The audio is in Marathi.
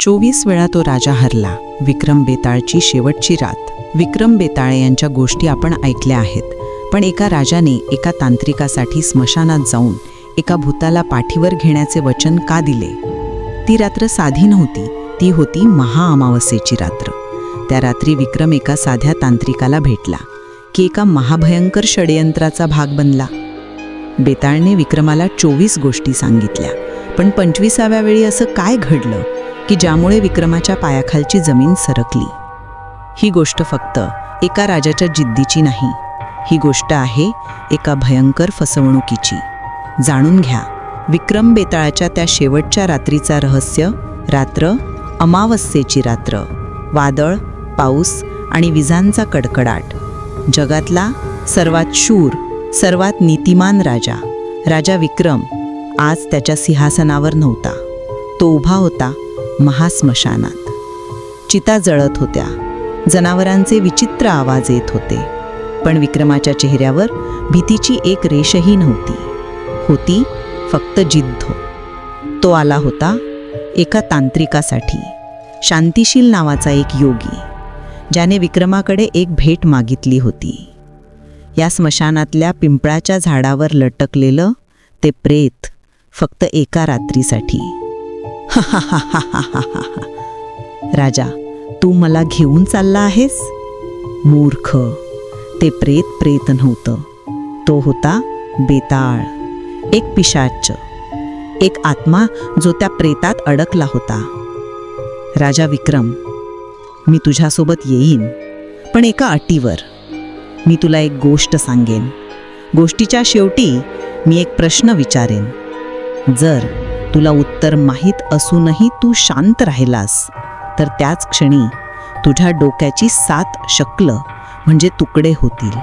चोवीस वेळा तो राजा हरला. विक्रम बेताळची शेवटची रात. विक्रम बेताळे यांच्या गोष्टी आपण ऐकल्या आहेत. पण एका राजाने एका तांत्रिकासाठी स्मशानात जाऊन एका भूताला पाठीवर घेण्याचे वचन का दिले? ती रात्र साधी नव्हती. ती होती महाअमावस्येची रात्र. त्या रात्री विक्रम एका साध्या तांत्रिकाला भेटला. की एका महाभयंकर षडयंत्राचा भाग बनला. बेताळने विक्रमाला चोवीस गोष्टी सांगितल्या. पण पंचवीसाव्या वेळी असं काय घडलं? की ज्यामुळे विक्रमाच्या पायाखालची जमीन सरकली. ही गोष्ट फक्त एका राजाच्या जिद्दीची नाही ही गोष्ट आहे एका भयंकर फसवणुकीची. जाणून घ्या विक्रम बेताळाच्या त्या शेवटच्या रात्रीचा रहस्य रात्र अमावस्येची रात्र वादळ पाऊस आणि विजांचा कडकडाट. जगातला सर्वात शूर सर्वात नीतिमान राजा राजा विक्रम आज त्याच्या सिंहासनावर नव्हता. तो उभा होता महास्मशानात. चिता जळत होत्या. जनावरांचे विचित्र आवाज येत होते. पण विक्रमाच्या चेहऱ्यावर भीतीची एक रेषही नव्हती. होती फक्त जिद्द. तो आला होता एका तांत्रिकासाठी. शांतिशील नावाचा एक योगी ज्याने विक्रमाकडे एक भेट मागितली होती. या स्मशानातल्या पिंपळाच्या झाडावर लटकलेलं ते प्रेत फक्त एका रात्रीसाठी. राजा तू मला घेऊन चालला आहेस? मूर्ख. ते प्रेत प्रेत नव्हतं. तो होता बेताळ एक पिशाच एक आत्मा जो त्या प्रेतात अडकला होता. राजा विक्रम मी तुझ्यासोबत येईन पण एका अटीवर. मी तुला एक गोष्ट सांगेन. गोष्टीच्या शेवटी मी एक प्रश्न विचारेन. जर तुला उत्तर माहीत असूनही तू शांत राहिलास. तर त्याच क्षणी तुझ्या डोक्याची सात शक्ल म्हणजे तुकडे होतील.